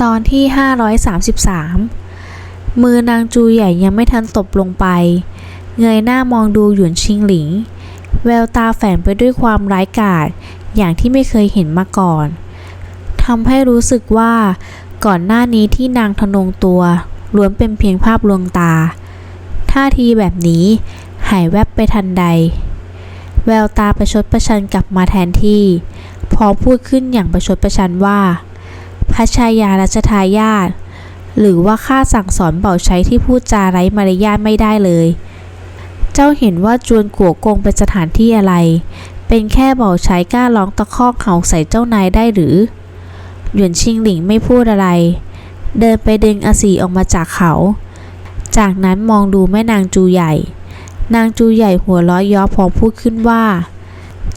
ตอนที่ 533 มือนางจูใหญ่ยังไม่ทันตบลงไป เงยหน้ามองดูหยวนชิงหลิง แววตาแฝงไปด้วยความร้ายกาจอย่างที่ไม่เคยเห็นมาก่อนทำให้รู้สึกว่าก่อนหน้านี้ที่นางทะนงตัวล้วนเป็นเพียงภาพลวงตา ท่าทีแบบนี้หายแวบไปทันใด แววตาประชดประชันกลับมาแทนที่ พอพูดขึ้นอย่างประชดประชันว่า พระชายารัชทายาทหรือว่าข้าสั่งสอนเบาใช้ที่พูดจาไร้มารยาทไม่ได้เลย เจ้าเห็นว่าจวนกัวกงเป็นสถานที่อะไร เป็นแค่เบาใช้กล้าร้องตะคอกเห่าใส่เจ้านายได้หรือ หยวนชิงหลิงไม่พูดอะไร เดินไปดึงอาสีออกมาจากเขา จากนั้นมองดูแม่นางจูใหญ่ นางจูใหญ่หัวล้อยย้อพอพูดขึ้นว่า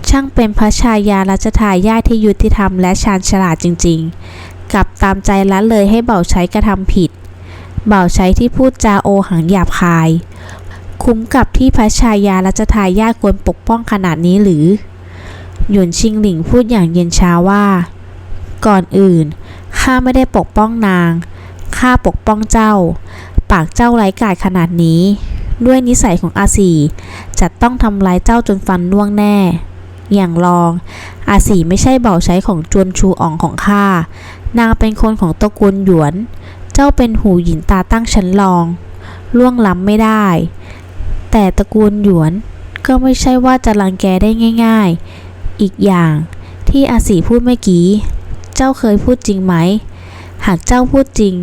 ช่างเป็นพระชายารัชทายาทที่ยุติธรรมและชาญฉลาดจริง ๆ กลับตามใจละเลยให้เบาใช้กระทำผิด เบาใช้ที่พูดจาโอหังหยาบคาย คุ้มกับที่พระชายารัชทายาทควรปกป้องขนาดนี้หรือ หยวนชิงหลิงพูดอย่างเย็นชาว่า ก่อนอื่นข้าไม่ได้ปกป้องนางข้าปกป้องเจ้า ปากเจ้าไร้กาจขนาดนี้ ด้วยนิสัยของอาสีจะต้องทำร้ายเจ้าจนฟันน่วงแน่ อย่างรอง อาสีไม่ใช่เบาใช้ของจวนชูอ่องของข้า นางเป็นคนของตระกูลหยวน เจ้าเป็นหูหยินตาตั้งชั้นรอง ล่วงล้ำไม่ได้ แต่ตระกูลหยวนก็ไม่ใช่ว่าจะรังแกได้ง่าย ๆ อีกอย่างที่อาสีพูดเมื่อกี้ เจ้าเคยพูดจริงไหม หากเจ้าพูดจริง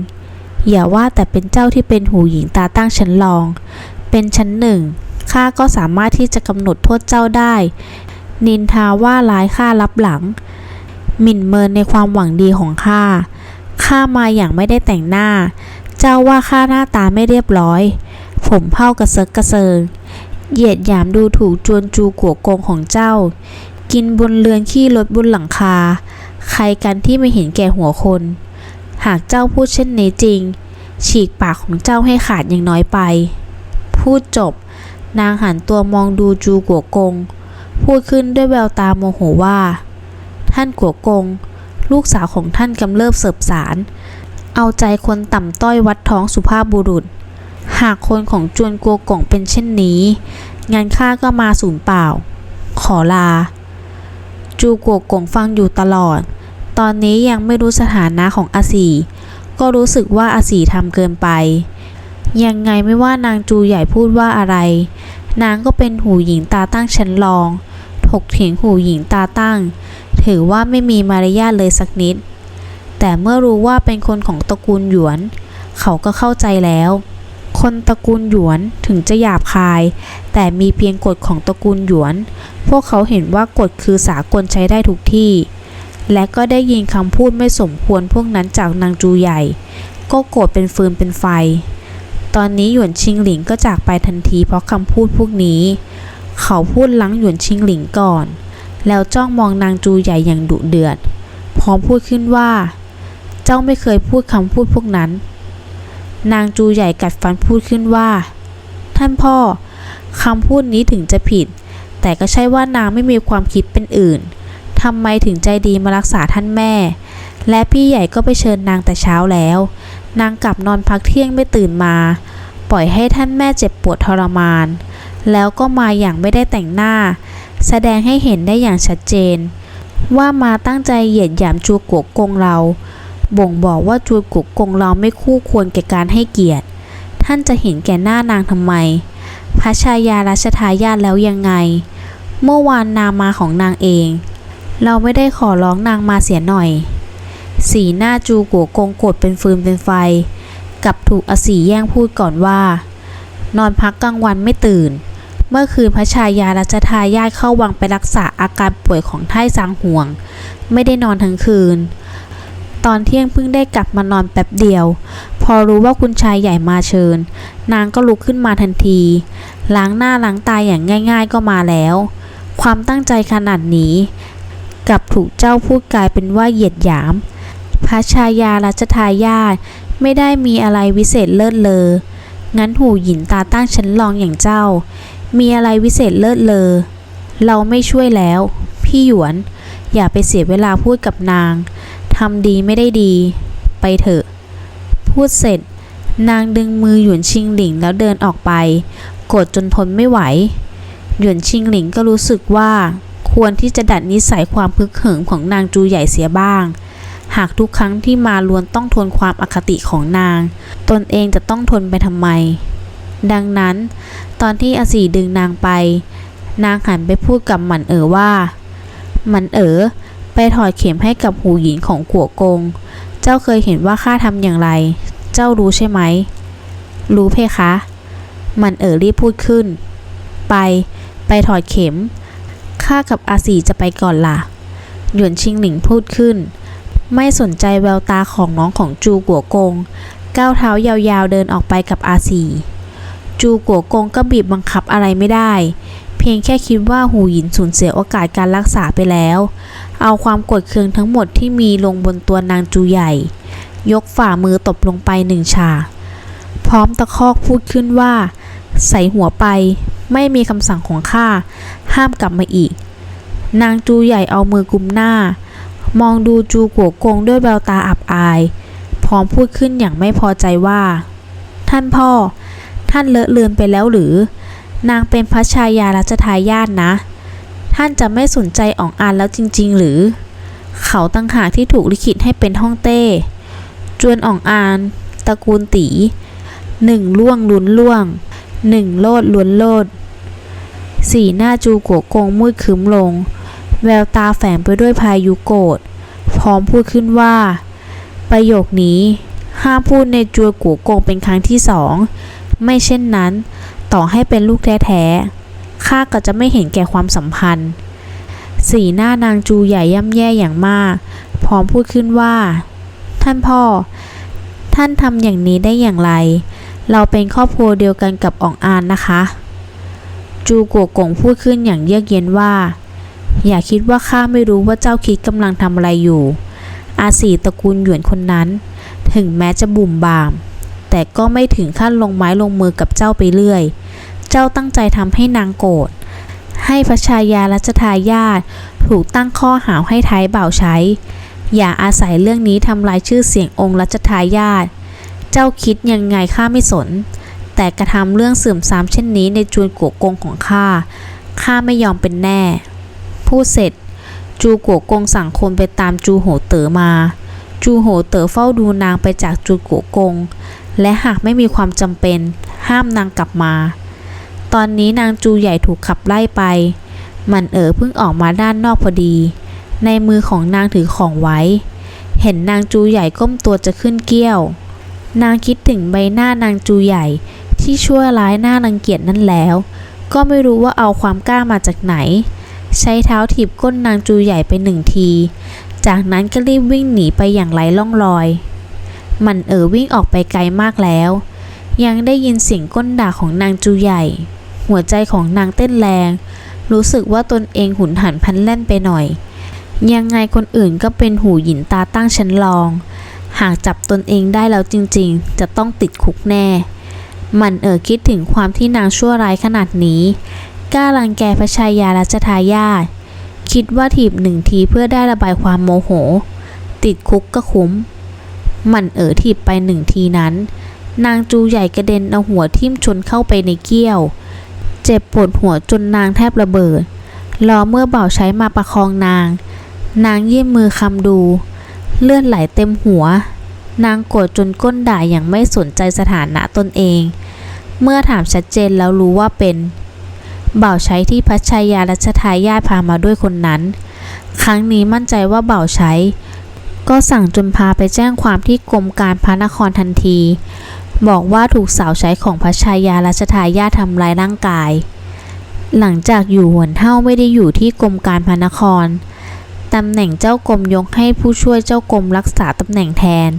อย่าว่าแต่เป็นเจ้าที่เป็นหูหญิงตาตั้งชั้นรอง เป็นชั้นหนึ่งข้าก็สามารถที่จะกำหนดโทษเจ้าได้ นินทาว่าร้ายข้ารับหลัง หมิ่นเมินในความหวังดีของข้าข้ามาอย่างไม่ได้แต่งหน้า เจ้าว่าข้าหน้าตาไม่เรียบร้อย ผมเผ้ากระเซิกกระเซิง เหยียดหยามดูถูกจวนจูกัวโกงของเจ้า กินบนเรือนขี้รถบนหลังคา ใครกันที่ไม่เห็นแก่หัวคน หากเจ้าพูดเช่นนี้จริง ฉีกปากของเจ้าให้ขาดอย่างน้อยไป พูดจบ นางหันตัวมองดูจูกัวกง พูดขึ้นด้วยแววตาโมโหว่า ท่านกัวกง ลูกสาวของท่านกำเริบเสบสาร เอาใจคนต่ำต้อยวัดท้องสุภาพบุรุษ หากคนของจวนกัวกงเป็นเช่นนี้ งานข้าก็มาสูญเปล่า ขอลา จูกัวกงฟังอยู่ตลอด ตอนนี้ยังไม่รู้สถานะของอาสีก็รู้สึกว่าอาสีทำเกินไป ยังไงไม่ว่านางจูใหญ่พูดว่าอะไร นางก็เป็นหูหญิงตาตั้งชั้นรอง ถกเถียงหูหญิงตาตั้ง ถือว่าไม่มีมารยาทเลยสักนิด แต่เมื่อรู้ว่าเป็นคนของตระกูลหยวน เขาก็เข้าใจแล้ว คนตระกูลหยวนถึงจะหยาบคาย แต่มีเพียงกฎของตระกูลหยวน พวกเขาเห็นว่ากฎคือสากลใช้ได้ทุกที่ และก็ได้ยินคำพูดไม่สมควรพวกนั้นจากนางจูใหญ่ ก็โกรธเป็นฟืนเป็นไฟตอนนี้หยวนชิงหลิงก็จากไปทันทีเพราะคำพูดพวกนี้ เขาพูดลังหยวนชิงหลิงก่อน แล้วจ้องมองนางจูใหญ่อย่างดุเดือด พร้อมพูดขึ้นว่า เจ้าไม่เคยพูดคำพูดพวกนั้น นางจูใหญ่กัดฟันพูดขึ้นว่า ท่านพ่อคำพูดนี้ถึงจะผิด แต่ก็ใช่ว่านางไม่มีความคิดเป็นอื่นทำไมถึงใจดีมารักษาท่านแม่ และพี่ใหญ่ก็ไปเชิญนางแต่เช้าแล้ว นางกลับนอนพักเที่ยงไม่ตื่นมา ปล่อยให้ท่านแม่เจ็บปวดทรมาน แล้วก็มาอย่างไม่ได้แต่งหน้า แสดงให้เห็นได้อย่างชัดเจน ว่ามาตั้งใจเหยียดหยามจูกัวกงเรา บ่งบอกว่าจูกัวกงเราไม่คู่ควรแก่การให้เกียรติ ท่านจะเห็นแก่หน้านางทำไม พระชายารัชทายาทแล้วยังไง เมื่อวานนางมาของนางเอง เราไม่ได้ขอร้องนางมาเสียหน่อย สีหน้าจูกัวกงโกรธเป็นฟืนเป็นไฟกับถูกอสีแย่งพูดก่อนว่า นอนพักกลางวันไม่ตื่น เมื่อคืนพระชายารัชทายาทเข้าวังไปรักษาอาการป่วยของไท่ซางห่วง ไม่ได้นอนทั้งคืน ตอนเที่ยงเพิ่งได้กลับมานอนแป๊บเดียว พอรู้ว่าคุณชายใหญ่มาเชิญ นางก็ลุกขึ้นมาทันที ล้างหน้าล้างตาอย่างง่าย ๆ ก็มาแล้ว ความตั้งใจขนาดนี้กลับถูกเจ้าพูดกลายเป็นว่าเหยียดหยาม พระชายารัชทายาทไม่ได้มีอะไรวิเศษเลิศเลอ งั้นหูหยินตาตั้งชั้นรองอย่างเจ้า มีอะไรวิเศษเลิศเลอ เราไม่ช่วยแล้ว พี่หยวน อย่าไปเสียเวลาพูดกับนาง ทำดีไม่ได้ดี ไปเถอะ พูดเสร็จ นางดึงมือหยวนชิงหลิงแล้วเดินออกไปโกรธจนทนไม่ไหว หยวนชิงหลิงก็รู้สึกว่า ควรที่จะดัดนิสัยความพึกเหิมของนางจูใหญ่เสียบ้าง หากทุกครั้งที่มาล้วนต้องทนความอคติของนาง ตนเองจะต้องทนไปทำไม ดังนั้น ตอนที่อาสีดึงนางไป นางหันไปพูดกับหมันเอ๋อว่า หมันเอ๋อไปถอดเข็มให้กับหูหญิงของกัวกง เจ้าเคยเห็นว่าข้าทำอย่างไร เจ้ารู้ใช่ไหม รู้เพคะหมันเอ๋อรีบพูดขึ้น ไป ไปถอดเข็ม ข้ากับอาสีจะไปก่อนล่ะ หยวนชิงหลิงพูดขึ้น ไม่สนใจแววตาของน้องของจูกัวกง ก้าวเท้ายาวๆเดินออกไปกับอาสี จูกัวกงก็บีบบังคับอะไรไม่ได้ เพียงแค่คิดว่าหูหยินสูญเสียโอกาสการรักษาไปแล้ว เอาความกดเคืองทั้งหมดที่มีลงบนตัวนางจูใหญ่ ยกฝ่ามือตบลงไปหนึ่งฉาพร้อมตะคอกพูดขึ้นว่า ใส่หัวไปไม่มีคำสั่งของข้าห้ามกลับมาอีก นางจูใหญ่เอามือกุมหน้า มองดูจูกัวกงด้วยแววตาอับอาย พร้อมพูดขึ้นอย่างไม่พอใจว่า ท่านพ่อ ท่านเลอะเลือนไปแล้วหรือ นางเป็นพระชายารัชทายาทนะ ท่านจะไม่สนใจอ่องอานแล้วจริง ๆ หรือ เขาตั้งหากที่ถูกลิขิตให้เป็นห้องเต้ จวนอ่องอานตระกูลตีหนึ่งล่วงลุนล่วงหนึ่งโลดล้วนโลด สีหน้าจูกัวกงมืดครึ้มลง แววตาแฝงไปด้วยพายุโกรธพร้อมพูดขึ้นว่า ประโยคนี้ห้ามพูดในจัวกัวกงเป็นครั้งที่สอง ไม่เช่นนั้น ต่อให้เป็นลูกแท้ๆข้าก็จะไม่เห็นแก่ความสัมพันธ์ สีหน้านางจูใหญ่ย่ำแย่อย่างมาก พร้อมพูดขึ้นว่า ท่านพ่อ ท่านทำอย่างนี้ได้อย่างไร เราเป็นครอบครัวเดียวกันกับอ่องอานนะคะ จูกัวกงพูดขึ้นอย่างเยือกเย็นว่า อย่าคิดว่าข้าไม่รู้ว่าเจ้าคิดกำลังทำอะไรอยู่ อาสีตระกูลหยวนคนนั้น ถึงแม้จะบุ่มบาม แต่ก็ไม่ถึงขั้นลงไม้ลงมือกับเจ้าไปเรื่อย เจ้าตั้งใจทำให้นางโกรธ ให้พระชายารัชทายาทถูกตั้งข้อหาให้ท้ายบ่าวใช้ อย่าอาศัยเรื่องนี้ทำลายชื่อเสียงองค์รัชทายาท เจ้าคิดยังไงข้าไม่สน แต่กระทำเรื่องเสื่อมทรามเช่นนี้ในจวนกัวกงของข้า ข้าไม่ยอมเป็นแน่ พูดเสร็จ จูกัวกงสั่งคนไปตามจูโหเต๋อมาจูโหเต๋อเฝ้าดูนางไปจากจูกัวกง และหากไม่มีความจำเป็น ห้ามนางกลับมา ตอนนี้นางจูใหญ่ถูกขับไล่ไป มันเอ๋อเพิ่งออกมาด้านนอกพอดี ในมือของนางถือของไว้ เห็นนางจูใหญ่ก้มตัวจะขึ้นเกี้ยว นางคิดถึงใบหน้านางจูใหญ่ที่ชั่วร้ายหน้ารังเกียจนั่นแล้ว ก็ไม่รู้ว่าเอาความกล้ามาจากไหน ใช้เท้าถีบก้นนางจูใหญ่ไปหนึ่งที จากนั้นก็รีบวิ่งหนีไปอย่างไร้ล่องรอย มันเอ๋อวิ่งออกไปไกลมากแล้ว ยังได้ยินเสียงก้นด่าของนางจูใหญ่ หัวใจของนางเต้นแรง รู้สึกว่าตนเองหุนหันพันแล่นไปหน่อย ยังไงคนอื่นก็เป็นหูหยินตาตั้งชั้นรอง หากจับตนเองได้แล้วจริงๆ จะต้องติดคุกแน่ มันเอ่อคิดถึงความที่นางชั่วร้ายขนาดนี้กล้ารังแกพระชายารัชทายาทคิดว่าถีบหนึ่งทีเพื่อได้ระบายความโมโห ติดคุกก็คุ้ม มันเอ๋อถีบไปหนึ่งทีนั้น นางจูใหญ่กระเด็นเอาหัวทิ่มชนเข้าไปในเกี้ยว เจ็บปวดหัวจนนางแทบระเบิดรอเมื่อเบ่าวใช้มาประคองนาง นางยื่นมือคำดู เลือดไหลเต็มหัว นางโกรธจนก้นด่าอย่างไม่สนใจสถานะตนเอง เมื่อถามชัดเจนแล้วรู้ว่าเป็นบ่าวใช้ที่พัชชายารัชทายาทพามาด้วยคนนั้น ครั้งนี้มั่นใจว่าบ่าวใช้ ก็สั่งจนพาไปแจ้งความที่กรมการพระนครทันที บอกว่าถูกสาวใช้ของพระชายารัชทายาททำร้ายร่างกาย หลังจากอยู่หวนเท่าไม่ได้อยู่ที่กรมการพระนครตำแหน่งเจ้ากรมยกให้ผู้ช่วยเจ้ากรมรักษาตำแหน่งแทน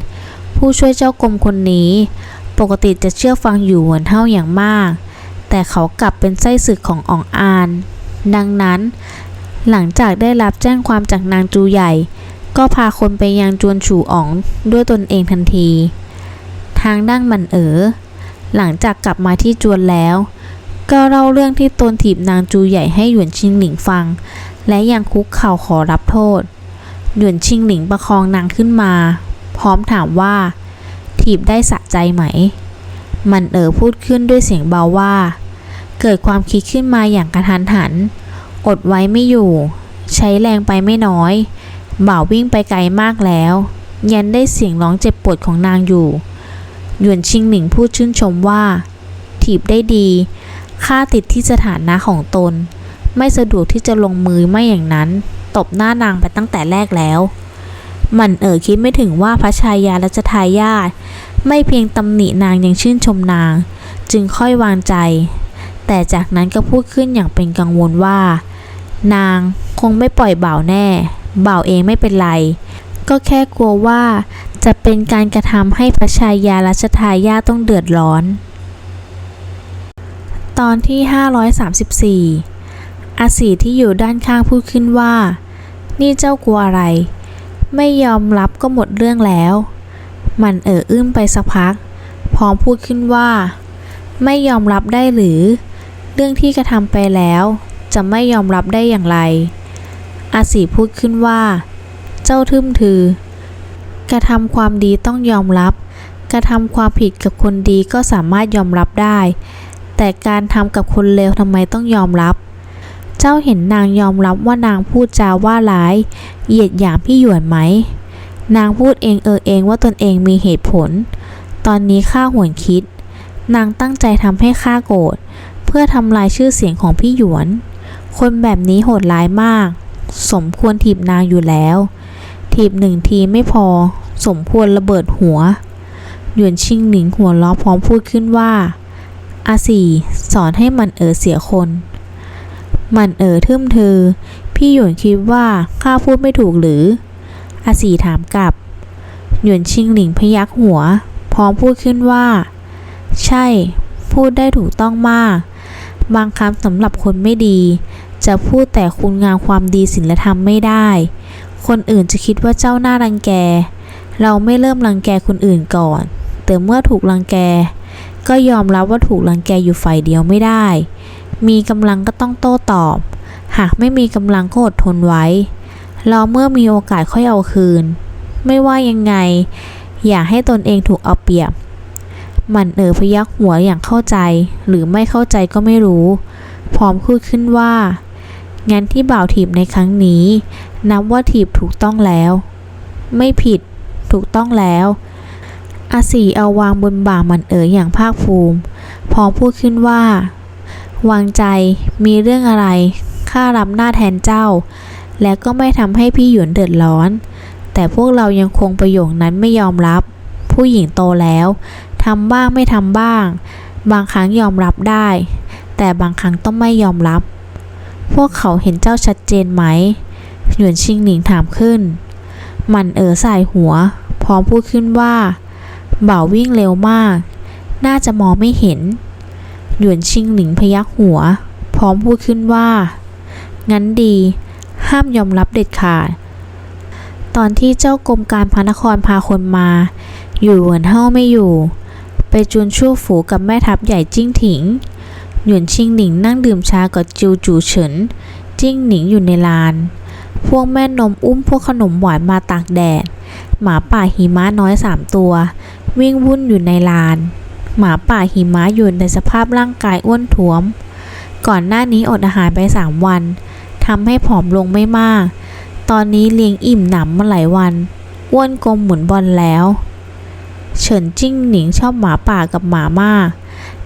ผู้ช่วยเจ้ากรมคนนี้ ปกติจะเชื่อฟังอยู่หวนเท่าอย่างมาก แต่เขากลับเป็นไส้ศึกของอองอาน ดังนั้น หลังจากได้รับแจ้งความจากนางจูใหญ่ ก็พาคนไปยังจวนฉูอ๋องด้วยตนเองทันที ทางด้านมันเอ๋อหลังจากกลับมาที่จวนแล้ว ก็เล่าเรื่องที่ตนถีบนางจูใหญ่ให้หยวนชิงหลิงฟัง และยังคุกเข่าขอรับโทษ หยวนชิงหลิงประคองนางขึ้นมา พร้อมถามว่า ถีบได้สะใจไหม มันเอ๋อพูดขึ้นด้วยเสียงเบาว่า เกิดความคิดขึ้นมาอย่างกระทันหัน อดไว้ไม่อยู่ ใช้แรงไปไม่น้อย บ่าววิ่งไปไกลมากแล้ว ยันได้เสียงร้องเจ็บปวดของนางอยู่ หยวนชิงหลิงพูดชื่นชมว่า ถีบได้ดีค่าติดที่สถานะของตน ไม่สะดวกที่จะลงมือไม่อย่างนั้น ตบหน้านางไปตั้งแต่แรกแล้ว มันเอ่อคิดไม่ถึงว่าพระชายาและจะทายาทไม่เพียงตำหนินางยังชื่นชมนาง จึงค่อยวางใจ แต่จากนั้นก็พูดขึ้นอย่างเป็นกังวลว่า นางคงไม่ปล่อยบ่าวแน่ บ่าวเองไม่เป็นไร ก็แค่กลัวว่าจะเป็นการกระทำให้พระชายาและชทายาต้องเดือดร้อน ตอนที่ 534 อาสีที่อยู่ด้านข้างพูดขึ้นว่า นี่เจ้ากลัวอะไร ไม่ยอมรับก็หมดเรื่องแล้ว มันเอ่ออึ้มไปสักพัก พร้อมพูดขึ้นว่า ไม่ยอมรับได้หรือ เรื่องที่กระทำไปแล้ว จะไม่ยอมรับได้อย่างไร อาสีพูดขึ้นว่า เจ้าทึมถือ กระทำความดีต้องยอมรับ กระทำความผิดกับคนดีก็สามารถยอมรับได้ แต่การทำกับคนเลวทำไมต้องยอมรับ เจ้าเห็นนางยอมรับว่านางพูดจาว่าร้าย เหยียดหยามพี่หยวนไหม นางพูดเองเออเองว่าตนเองมีเหตุผล ตอนนี้ข้าหวนคิด นางตั้งใจทำให้ข้าโกรธเพื่อทำลายชื่อเสียงของพี่หยวน คนแบบนี้โหดร้ายมาก สมควรถีบนางอยู่แล้ว ถีบหนึ่งทีไม่พอ สมควรระเบิดหัว หยวนชิงหนิงหัวล้อพร้อมพูดขึ้นว่า อาสี่สอนให้มันเอ๋อเสียคน มันเอ๋อทึ่มเธอ พี่หยวนคิดว่าข้าพูดไม่ถูกหรือ อาสีถามกลับ หยวนชิงหลิงพยักหัว พร้อมพูดขึ้นว่า ใช่ พูดได้ถูกต้องมาก บางคำสำหรับคนไม่ดี จะพูดแต่คุณงามความดีศีลธรรมไม่ได้ คนอื่นจะคิดว่าเจ้าหน้ารังแก เราไม่เริ่มรังแกคนอื่นก่อน แต่เมื่อถูกรังแก ก็ยอมรับว่าถูกรังแกอยู่ฝ่ายเดียวไม่ได้ มีกำลังก็ต้องโต้ตอบ หากไม่มีกำลังก็อดทนไว้รอเมื่อมีโอกาสค่อยเอาคืน ไม่ว่ายังไง อย่าให้ตนเองถูกเอาเปรียบมันเออพยักหัวอย่างเข้าใจ หรือไม่เข้าใจก็ไม่รู้ พร้อมพูดขึ้นว่า งั้นที่บ่าวถีบในครั้งนี้ นับว่าถีบถูกต้องแล้ว ไม่ผิด ถูกต้องแล้วอาสีเอาวางบนบ่ามันเอ๋ออย่างภาคภูมิพร้อมพูดขึ้นว่า วางใจมีเรื่องอะไรข้ารับหน้าแทนเจ้า และก็ไม่ทำให้พี่หยวนเดือดร้อน แต่พวกเรายังคงประโยคนั้นไม่ยอมรับ ผู้หญิงโตแล้วทำบ้างไม่ทำบ้าง บางครั้งยอมรับได้ แต่บางครั้งต้องไม่ยอมรับ พวกเขาเห็นเจ้าชัดเจนไหม หยวนชิงหนิงถามขึ้น มันเอ๋อสายหัว พร้อมพูดขึ้นว่าบ่าววิ่งเร็วมาก น่าจะมองไม่เห็น หยวนชิงหนิงพยักหัว พร้อมพูดขึ้นว่า งั้นดี ห้ามยอมรับเด็ดขาด ตอนที่เจ้ากรมการพระนครพาคนมา อยู่เหมือนเฮ้าไม่อยู่ ไปจวนชั่วฝูกับแม่ทัพใหญ่จิ้งถิง หยวนชิงหนิงนั่งดื่มชากับจิวจูเฉิน จิ้งหนิงอยู่ในลาน พวกแม่นมอุ้มพวกขนมหวานมาตากแดด หมาป่าหิมะน้อยสามตัว วิ่งวุ่นอยู่ในลาน หมาป่าหิมะอยู่ในสภาพร่างกายอ้วนท้วม ก่อนหน้านี้อดอาหารไปสามวันทำให้ผอมลงไม่มาก ตอนนี้เลี้ยงอิ่มหนำมาหลายวันอ้วนกลมหมือนบอลแล้ว เฉินจิ้งหนิงชอบหมาป่ากับหมามาก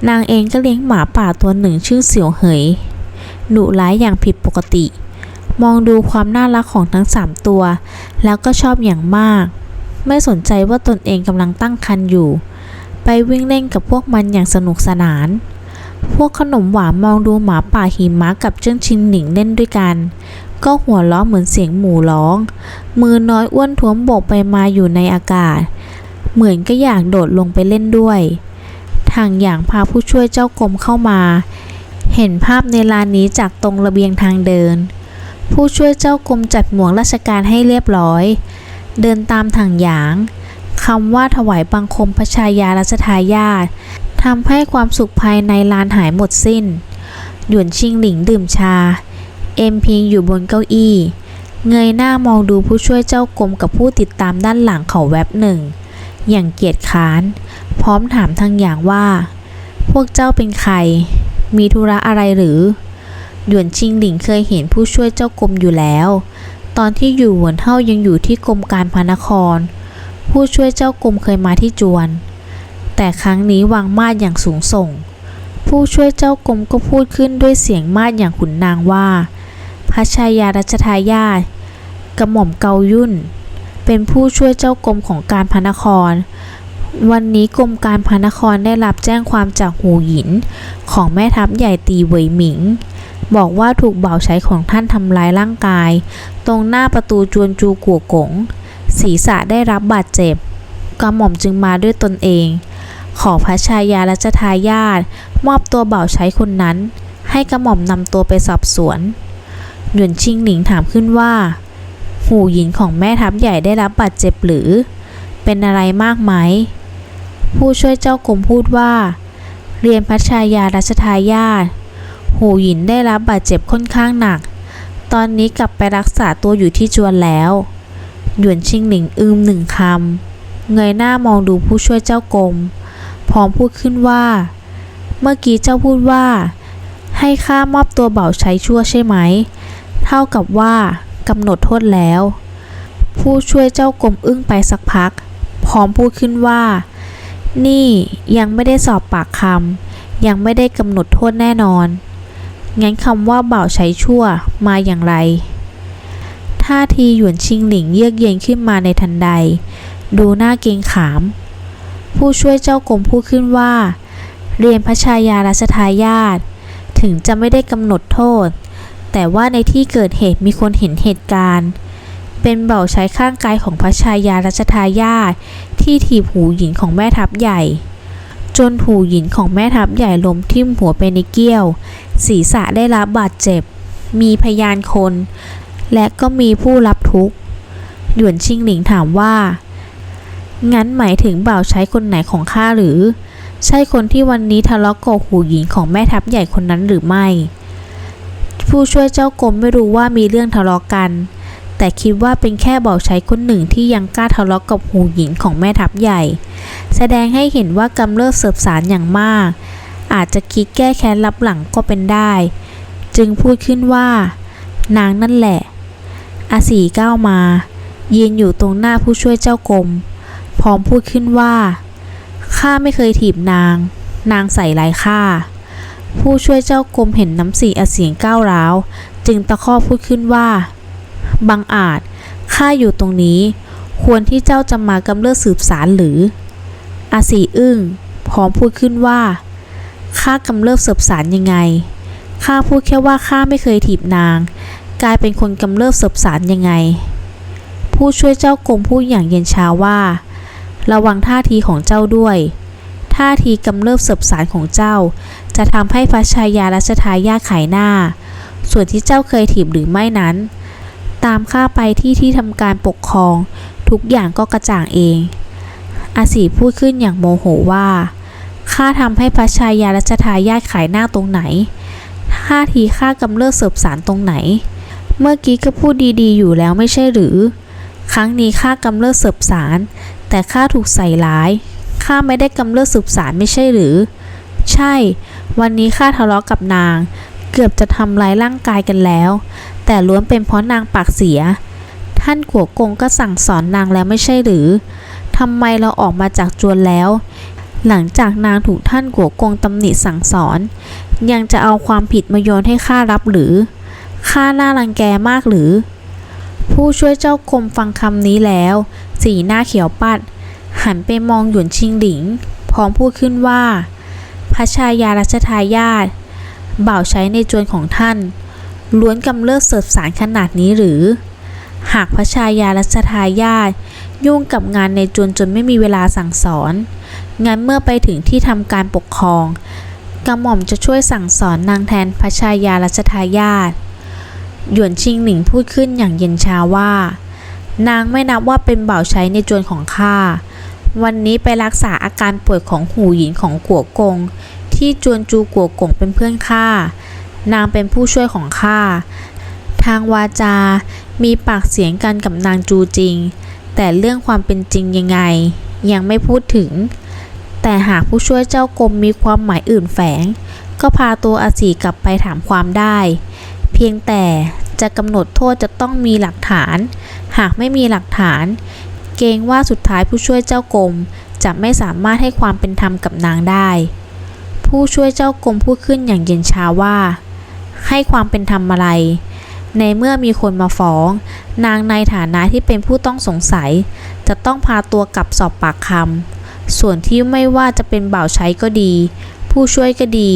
นางเองก็เลี้ยงหมาป่าตัวหนึ่งชื่อเสี่ยวเหยดุร้ายอย่างผิดปกติ มองดูความน่ารักของทั้งสามตัว แล้วก็ชอบอย่างมาก ไม่สนใจว่าตนเองกำลังตั้งครรภ์อยู่ ไปวิ่งเล่นกับพวกมันอย่างสนุกสนาน พวกขนมหวานมองดูหมาป่าหิมะกับเจิ้งชินหนิงเล่นด้วยกัน ก็หัวเราะเหมือนเสียงหมูร้อง มือน้อยอ้วนท้วมโบกไปมาอยู่ในอากาศ เหมือนก็อยากโดดลงไปเล่นด้วย ทางอย่างพาผู้ช่วยเจ้ากรมเข้ามา เห็นภาพในลานนี้จากตรงระเบียงทางเดิน ผู้ช่วยเจ้ากรมจัดหมวกราชการให้เรียบร้อย เดินตามทางอย่างคำว่าถวายบังคมพระชายารัชทายาททำให้ความสุขภายในลานหายหมดสิ้น หยวนชิงหลิงดื่มชา เอ็มพิงอยู่บนเก้าอี้ เงยหน้ามองดูผู้ช่วยเจ้ากรมกับผู้ติดตามด้านหลังเขาแวบหนึ่ง อย่างเกียจค้าน พร้อมถามทางอย่างว่า พวกเจ้าเป็นใคร มีธุระอะไรหรือ หยวนชิงหลิงเคยเห็นผู้ช่วยเจ้ากรมอยู่แล้ว ตอนที่อยู่หวนเฮายังอยู่ที่กรมการพระนคร ผู้ช่วยเจ้ากรมเคยมาที่จวน แต่ครั้งนี้วางมาดอย่างสูงส่ง ผู้ช่วยเจ้ากรมก็พูดขึ้นด้วยเสียงมาดอย่างขุนนางว่า พระชายารัชทายาทกระหม่อมเกายุ่น เป็นผู้ช่วยเจ้ากรมของการพระนคร วันนี้กรมการพระนครได้รับแจ้งความจากหูหยิน ของแม่ทัพใหญ่ตีเวยหมิง บอกว่าถูกเบ่าวใช้ของท่านทำร้ายร่างกาย ตรงหน้าประตูจวนจูกัวกงศีรษะได้รับบาดเจ็บกระหม่อมจึงมาด้วยตนเอง ขอพระชายารัชทายาทมอบตัวเบ่าวใช้คนนั้น ให้กระหม่อมนำตัวไปสอบสวน หยวนชิงหลิงถามขึ้นว่า หูหยินของแม่ทัพใหญ่ได้รับบาดเจ็บหรือ เป็นอะไรมากไหม ผู้ช่วยเจ้ากรมพูดว่า เรียนพระชายารัชทายาทหูหยินได้รับบาดเจ็บค่อนข้างหนัก ตอนนี้กลับไปรักษาตัวอยู่ที่จวนแล้ว หยวนชิงหลิงอืมหนึ่งคำ เงยหน้ามองดูผู้ช่วยเจ้ากรม พร้อมพูดขึ้นว่า เมื่อกี้เจ้าพูดว่า ให้ข้ามอบตัวเบาใช้ชั่วใช่ไหม เท่ากับว่า กำหนดโทษแล้ว ผู้ช่วยเจ้ากรมอึ้งไปสักพัก พร้อมพูดขึ้นว่า นี่ยังไม่ได้สอบปากคำยังไม่ได้กำหนดโทษแน่นอน งั้นคำว่าบ่าวใช้ชั่วมาอย่างไรท่าทีหยวนชิงหลิงเยือกเย็นขึ้นมาในทันใด ดูหน้าเกงขาม ผู้ช่วยเจ้ากรมพูดขึ้นว่า เรียนพระชายารัชทายาทถึงจะไม่ได้กำหนดโทษ แต่ว่าในที่เกิดเหตุมีคนเห็นเหตุการณ์ เป็นเบ่าใช้ข้างกายของพระชายารัชทายาทที่ถีบหูหญิงของแม่ทัพใหญ่ จนหูหญิงของแม่ทัพใหญ่ล้มทิ่มหัวไปในเกี้ยว ศีรษะได้รับบาดเจ็บ มีพยานคน และก็มีผู้รับทุกข์หยวนชิงหลิงถามว่า งั้นหมายถึงบ่าวใช้คนไหนของข้าหรือ ใช่คนที่วันนี้ทะเลาะกับหูหญิงของแม่ทัพใหญ่คนนั้นหรือไม่ ผู้ช่วยเจ้ากรมไม่รู้ว่ามีเรื่องทะเลาะกันแต่คิดว่าเป็นแค่บ่าวใช้คนหนึ่งที่ยังกล้าทะเลาะกับหูหญิงของแม่ทัพใหญ่ แสดงให้เห็นว่ากำเริบเสบสารอย่างมาก อาจจะคิดแก้แค้นลับหลังก็เป็นได้ จึงพูดขึ้นว่า นางนั่นแหละ อาสีก้าวมา ยืนอยู่ตรงหน้าผู้ช่วยเจ้ากรมพร้อมพูดขึ้นว่าข้าไม่เคยถีบนาง นางใส่ร้ายข้า ผู้ช่วยเจ้ากรมเห็นน้ำสีอาเสียงก้าวร้าว จึงตะคอกพูดขึ้นว่า บังอาจ ข้าอยู่ตรงนี้ ควรที่เจ้าจะมากำเริบสืบสารหรือ อาสีอึ้ง พร้อมพูดขึ้นว่า ข้ากำเริบสืบสารยังไง ข้าพูดแค่ว่าข้าไม่เคยถีบนาง กลายเป็นคนกำเริบสืบสารยังไง ผู้ช่วยเจ้ากรมพูดอย่างเย็นชาว่า ระวังท่าทีของเจ้าด้วย ท่าทีกำเริบเสบสารของเจ้า จะทำให้พระชายารัชทายาขายหน้า ส่วนที่เจ้าเคยถีบหรือไม่นั้น ตามข้าไปที่ที่ทำการปกครอง ทุกอย่างก็กระจ่างเอง อาสีพูดขึ้นอย่างโมโหว่าข้าทำให้พระชายารัชทายาขายหน้าตรงไหนท่าทีข้ากำเริบเสบสารตรงไหน เมื่อกี้ก็พูดดีๆอยู่แล้วไม่ใช่หรือ ครั้งนี้ข้ากำเริบเสบสาร แต่ข้าถูกใส่ร้ายข้าไม่ได้กำเริบสืบสารไม่ใช่หรือ ใช่ วันนี้ข้าทะเลาะกับนาง เกือบจะทำร้ายร่างกายกันแล้ว แต่ล้วนเป็นเพราะนางปากเสีย ท่านกัวกงก็สั่งสอนนางแล้วไม่ใช่หรือทำไมเราออกมาจากจวนแล้ว หลังจากนางถูกท่านกัวกงตำหนิสั่งสอน ยังจะเอาความผิดมาโยนให้ข้ารับหรือข้าน่ารังแกมากหรือ ผู้ช่วยเจ้ากรมฟังคำนี้แล้ว สีหน้าเขียวปัด หันไปมองหยวนชิงหลิง พร้อมพูดขึ้นว่า ระชายารัชทายาทบ่าวใช้ในจวนของท่าน ล้วนกำเริบเสบสารขนาดนี้หรือ หากพระชายารัชทายาทยุ่งกับงานในจวนจนไม่มีเวลาสั่งสอน งั้นเมื่อไปถึงที่ทำการปกครองกระหม่อมจะช่วยสั่งสอนนางแทนพระชายารัชทายาทหยวนชิงหลิงพูดขึ้นอย่างเย็นชาว่า นางไม่นับว่าเป็นบ่าวใช้ในจวนของข้า วันนี้ไปรักษาอาการป่วยของหูหยินของกัวกง ที่จวนจูกัวกงเป็นเพื่อนข้านางเป็นผู้ช่วยของข้าทางวาจา มีปากเสียงกันกับนางจูจริง แต่เรื่องความเป็นจริงยังไง ยังไม่พูดถึง แต่หากผู้ช่วยเจ้ากรมมีความหมายอื่นแฝง ก็พาตัวอาสีกลับไปถามความได้ เพียงแต่จะกำหนดโทษจะต้องมีหลักฐาน หากไม่มีหลักฐาน เกรงว่าสุดท้ายผู้ช่วยเจ้ากรมจะไม่สามารถให้ความเป็นธรรมกับนางได้ ผู้ช่วยเจ้ากรมพูดขึ้นอย่างเย็นชาว่า ให้ความเป็นธรรมอะไร ในเมื่อมีคนมาฟ้อง นางในฐานะที่เป็นผู้ต้องสงสัย จะต้องพาตัวกลับสอบปากคำส่วนที่ไม่ว่าจะเป็นบ่าวใช้ก็ดี ผู้ช่วยก็ดี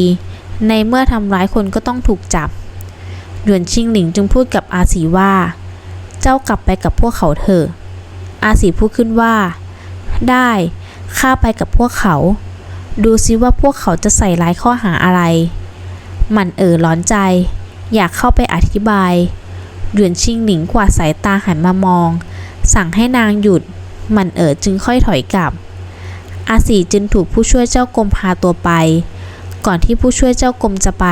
ในเมื่อทำร้ายคนก็ต้องถูกจับหยวนชิงหลิงจึงพูดกับอาสีว่า เจ้ากลับไปกับพวกเขาเถอะ อาสีพูดขึ้นว่า ได้ข้าไปกับพวกเขา ดูซิว่าพวกเขาจะใส่ร้ายข้อหาอะไร มันเอ๋อร้อนใจ อยากเข้าไปอธิบาย หยวนชิงหลิงกวาดสายตาหันมามอง สั่งให้นางหยุด มันเอ๋อจึงค่อยถอยกลับ อาสีจึงถูกผู้ช่วยเจ้ากรมพาตัวไป ก่อนที่ผู้ช่วยเจ้ากรมจะไป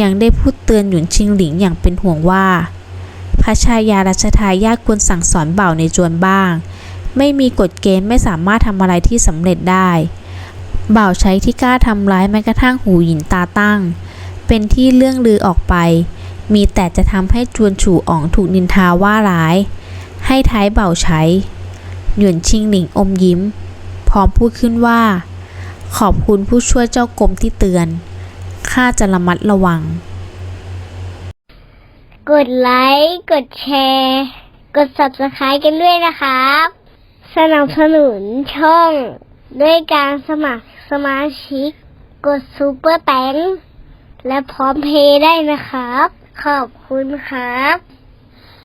ยังได้พูดเตือนหยวนชิงหลิงอย่างเป็นห่วงว่า พระชายารัชทายาทควรสั่งสอนเบ่าในจวนบ้าง ไม่มีกฎเกณฑ์ไม่สามารถทำอะไรที่สำเร็จได้ เบ่าใช้ที่กล้าทำร้ายแม้กระทั่งหูหยินตาตั้ง เป็นที่เรื่องลือออกไป มีแต่จะทำให้จวนฉูอ่องถูกนินทาว่าร้าย ให้ท้ายบ่าใช้ หยวนชิงหลิงอมยิ้ม พร้อมพูดขึ้นว่า ขอบคุณผู้ช่วยเจ้ากรมที่เตือนข้าจะระมัดระวัง กดไลค์ กดแชร์ กด subscribe กันด้วยนะครับ สนับสนุนช่อง ด้วยการสมัครสมาชิก กดซูเปอร์แตงและพร้อมเพย์ได้นะครับ ขอบคุณครับ